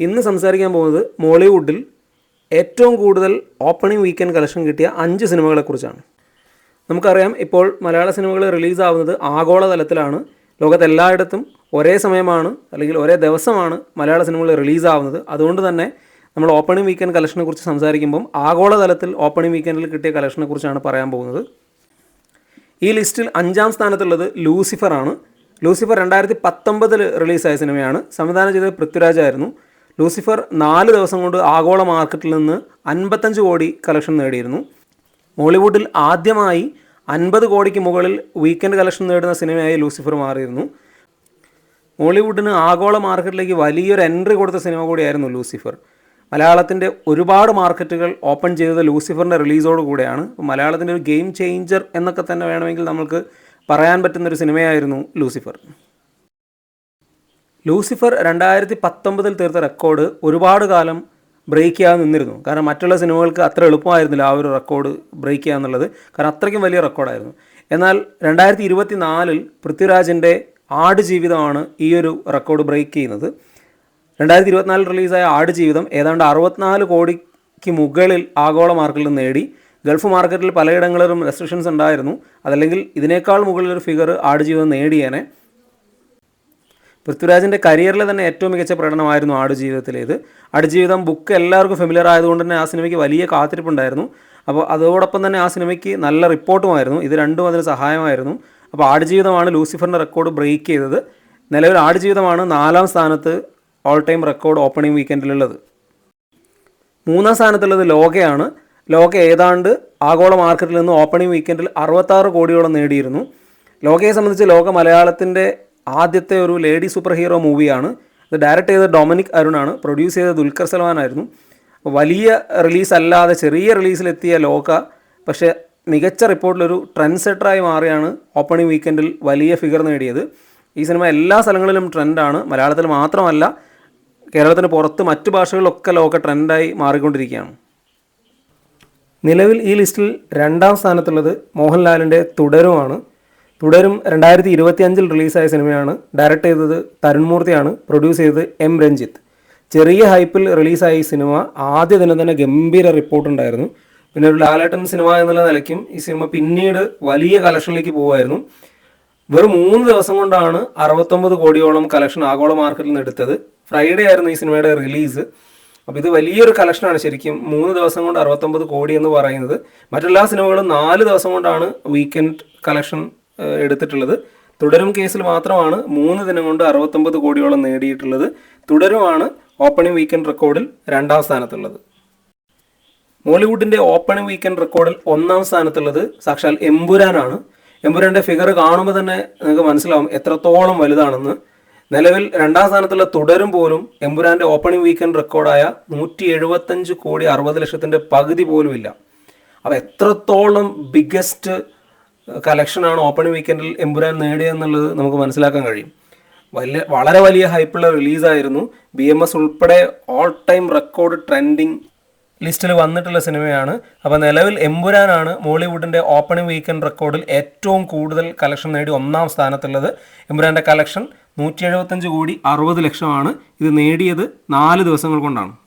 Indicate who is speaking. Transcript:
Speaker 1: ഇന്ന് സംസാരിക്കാൻ പോകുന്നത് മോളിവുഡിൽ ഏറ്റവും കൂടുതൽ ഓപ്പണിംഗ് വീക്കെൻഡ് കളക്ഷൻ കിട്ടിയ അഞ്ച് സിനിമകളെക്കുറിച്ചാണ്. നമുക്കറിയാം ഇപ്പോൾ മലയാള സിനിമകൾ റിലീസാവുന്നത് ആഗോളതലത്തിലാണ്. ലോകത്തെല്ലായിടത്തും ഒരേ സമയമാണ് അല്ലെങ്കിൽ ഒരേ ദിവസമാണ് മലയാള സിനിമകൾ റിലീസാവുന്നത്. അതുകൊണ്ട് തന്നെ നമ്മൾ ഓപ്പണിംഗ് വീക്കെൻഡ് കളക്ഷനെ കുറിച്ച് സംസാരിക്കുമ്പം ആഗോളതലത്തിൽ ഓപ്പണിംഗ് വീക്കെൻഡിൽ കിട്ടിയ കളക്ഷനെ കുറിച്ചാണ് പറയാൻ പോകുന്നത്. ഈ ലിസ്റ്റിൽ അഞ്ചാം സ്ഥാനത്തുള്ളത് ലൂസിഫറാണ്. ലൂസിഫർ രണ്ടായിരത്തി പത്തൊമ്പതിൽ റിലീസായ സിനിമയാണ്. സംവിധാനം ചെയ്തത് പൃഥ്വിരാജ് ആയിരുന്നു. ലൂസിഫർ നാല് ദിവസം കൊണ്ട് ആഗോള മാർക്കറ്റിൽ നിന്ന് അൻപത്തഞ്ച് കോടി കളക്ഷൻ നേടിയിരുന്നു. മോളിവുഡിൽ ആദ്യമായി അൻപത് കോടിക്ക് മുകളിൽ വീക്കെൻഡ് കളക്ഷൻ നേടുന്ന സിനിമയായി ലൂസിഫർ മാറിയിരുന്നു. മോളിവുഡിന് ആഗോള മാർക്കറ്റിലേക്ക് വലിയൊരു എൻട്രി കൊടുത്ത സിനിമ കൂടിയായിരുന്നു ലൂസിഫർ. മലയാളത്തിന്റെ ഒരുപാട് മാർക്കറ്റുകൾ ഓപ്പൺ ചെയ്തത് ലൂസിഫറിന്റെ റിലീസോട് കൂടെയാണ്. മലയാളത്തിന്റെ ഒരു ഗെയിം ചേഞ്ചർ എന്നൊക്കെ തന്നെ വേണമെങ്കിൽ നമുക്ക് പറയാൻ പറ്റുന്നൊരു സിനിമയായിരുന്നു ലൂസിഫർ. ലൂസിഫർ രണ്ടായിരത്തി പത്തൊമ്പതിൽ തീർത്ത റെക്കോർഡ് ഒരുപാട് കാലം ബ്രേക്ക് ചെയ്യാതെ നിന്നിരുന്നു. കാരണം മറ്റുള്ള സിനിമകൾക്ക് അത്ര എളുപ്പമായിരുന്നില്ല ആ ഒരു റെക്കോർഡ് ബ്രേക്ക് ചെയ്യുക എന്നുള്ളത്. കാരണം അത്രയ്ക്കും വലിയ റെക്കോർഡായിരുന്നു എന്നാൽ രണ്ടായിരത്തി ഇരുപത്തി നാലിൽ പൃഥ്വിരാജിന്റെ ആടുജീവിതമാണ് ഈ ഒരു റെക്കോർഡ് ബ്രേക്ക് ചെയ്യുന്നത്. രണ്ടായിരത്തി ഇരുപത്തിനാലിൽ റിലീസായ ആടുജീവിതം ഏതാണ്ട് അറുപത്തിനാല് കോടിക്ക് മുകളിൽ ആഗോള മാർക്കറ്റിൽ നേടി. ഗൾഫ് മാർക്കറ്റിൽ പലയിടങ്ങളിലും റെസ്ട്രിക്ഷൻസ് ഉണ്ടായിരുന്നു. അതല്ലെങ്കിൽ ഇതിനേക്കാൾ മുകളിലൊരു ഫിഗർ ആട് ജീവിതം നേടിയേനെ. പൃഥ്വിരാജിന്റെ കരിയറിൽ തന്നെ ഏറ്റവും മികച്ച പ്രകടനമായിരുന്നു ആടുജീവിതത്തിലേത്. ആടുജീവിതം ബുക്ക് എല്ലാവർക്കും ഫെമിലിയർ ആയതുകൊണ്ട് തന്നെ ആ സിനിമയ്ക്ക് വലിയ കാത്തിരിപ്പുണ്ടായിരുന്നു. അപ്പോൾ അതോടൊപ്പം തന്നെ ആ സിനിമയ്ക്ക് നല്ല റിപ്പോർട്ടുമായിരുന്നു. ഇത് രണ്ടും അതിന് സഹായമായിരുന്നു. അപ്പോൾ ആടുജീവിതമാണ് ലൂസിഫറിന്റെ റെക്കോർഡ് ബ്രേക്ക് ചെയ്തത്. നിലവിൽ ആടുജീവിതമാണ് നാലാം സ്ഥാനത്ത് ഓൾ ടൈം റെക്കോർഡ് ഓപ്പണിംഗ് വീക്കെൻഡിലുള്ളത് മൂന്നാം സ്ഥാനത്തുള്ളത് ലോകയാണ്. ലോക ഏതാണ്ട് ആഗോള മാർക്കറ്റിൽ നിന്ന് ഓപ്പണിംഗ് വീക്കെൻഡിൽ അറുപത്താറ് കോടിയോളം നേടിയിരുന്നു. ലോകയെ സംബന്ധിച്ച് ലോക മലയാളത്തിന്റെ ആദ്യത്തെ ഒരു ലേഡി സൂപ്പർ ഹീറോ മൂവിയാണ്. ഇത് ഡയറക്റ്റ് ചെയ്തത് ഡൊമിനിക് അരുണാണ്. പ്രൊഡ്യൂസ് ചെയ്തത് ദുൽഖർ സൽമാൻ ആയിരുന്നു. വലിയ റിലീസ് അല്ലാതെ ചെറിയ റിലീസിലെത്തിയ ലോക. പക്ഷേ മികച്ച റിപ്പോർട്ടിലൊരു ട്രെൻഡ് സെറ്ററായി മാറിയാണ് ഓപ്പണിംഗ് വീക്കെൻഡിൽ വലിയ ഫിഗർ നേടിയത്. ഈ സിനിമ എല്ലാ സ്ഥലങ്ങളിലും ട്രെൻഡാണ് മലയാളത്തിൽ മാത്രമല്ല കേരളത്തിന് പുറത്ത് മറ്റു ഭാഷകളിലൊക്കെ ലോക ട്രെൻഡായി മാറിക്കൊണ്ടിരിക്കുകയാണ്. നിലവിൽ ഈ ലിസ്റ്റിൽ രണ്ടാം സ്ഥാനത്തുള്ളത് മോഹൻലാലിന്റെ തുടരുമാണ് തുടരും രണ്ടായിരത്തി ഇരുപത്തി അഞ്ചിൽ റിലീസായ സിനിമയാണ്. ഡയറക്റ്റ് ചെയ്തത് തരുൺമൂർത്തിയാണ് പ്രൊഡ്യൂസ് ചെയ്തത് എം രഞ്ജിത്ത്. ചെറിയ ഹൈപ്പിൽ റിലീസായ ഈ സിനിമ ആദ്യ ദിനം തന്നെ ഗംഭീര റിപ്പോർട്ട് ഉണ്ടായിരുന്നു. പിന്നെ ഒരു ലാലേട്ടൻ സിനിമ എന്നുള്ള നിലയ്ക്കും ഈ സിനിമ പിന്നീട് വലിയ കളക്ഷനിലേക്ക് പോകുമായിരുന്നു വെറും മൂന്ന് ദിവസം കൊണ്ടാണ് അറുപത്തൊമ്പത് കോടിയോളം കളക്ഷൻ ആഗോള മാർക്കറ്റിൽ നിന്ന് എടുത്തത്. ഫ്രൈഡേ ആയിരുന്നു ഈ സിനിമയുടെ റിലീസ് അപ്പോൾ ഇത് വലിയൊരു കളക്ഷനാണ് ശരിക്കും. മൂന്ന് ദിവസം കൊണ്ട് അറുപത്തൊമ്പത് കോടി എന്ന് പറയുന്നത്. മറ്റെല്ലാ സിനിമകളും നാല് ദിവസം കൊണ്ടാണ് വീക്കെൻഡ് കളക്ഷൻ എടുത്തിട്ടുള്ളത്. തുടരും കേസിൽ മാത്രമാണ് മൂന്ന് ദിനം കൊണ്ട് അറുപത്തൊമ്പത് കോടിയോളം നേടിയിട്ടുള്ളത്. തുടരുമാണ് ഓപ്പണിംഗ് വീക്കെൻഡ് റെക്കോർഡിൽ രണ്ടാം സ്ഥാനത്തുള്ളത്. മോളിവുഡിന്റെ ഓപ്പണിംഗ് വീക്കെൻഡ് റെക്കോർഡിൽ ഒന്നാം സ്ഥാനത്തുള്ളത് സാക്ഷാൽ എമ്പുരാനാണ്. എമ്പുരാന്റെ ഫിഗർ കാണുമ്പോൾ തന്നെ നിങ്ങൾക്ക് മനസ്സിലാവും എത്രത്തോളം വലുതാണെന്ന്. നിലവിൽ രണ്ടാം സ്ഥാനത്തുള്ള തുടരും പോലും എമ്പുരാന്റെ ഓപ്പണിംഗ് വീക്കെൻഡ് റെക്കോർഡായ നൂറ്റി എഴുപത്തഞ്ച് കോടി അറുപത് ലക്ഷത്തിന്റെ പകുതി പോലും ഇല്ല അപ്പോൾ എത്രത്തോളം ബിഗ്ഗസ്റ്റ് കളക്ഷനാണ് ഓപ്പണിംഗ് വീക്കെൻഡിൽ എമ്പുരാൻ നേടിയെന്നുള്ളത് നമുക്ക് മനസ്സിലാക്കാൻ കഴിയും. വലിയ വളരെ വലിയ ഹൈപ്പുള്ള റിലീസായിരുന്നു. ബി എം എസ് ഉൾപ്പെടെ ഓൾ ടൈം റെക്കോർഡ് ട്രെൻഡിങ് ലിസ്റ്റിൽ വന്നിട്ടുള്ള സിനിമയാണ്. അപ്പോൾ നിലവിൽ എമ്പുരാനാണ് മോളിവുഡിന്റെ ഓപ്പണിംഗ് വീക്കെൻഡ് റെക്കോർഡിൽ ഏറ്റവും കൂടുതൽ കളക്ഷൻ നേടി ഒന്നാം സ്ഥാനത്തുള്ളത്. എമ്പുരാന്റെ കളക്ഷൻ നൂറ്റി എഴുപത്തഞ്ച് കോടി അറുപത് ലക്ഷമാണ് ഇത് നേടിയത് നാല് ദിവസങ്ങൾ കൊണ്ടാണ്.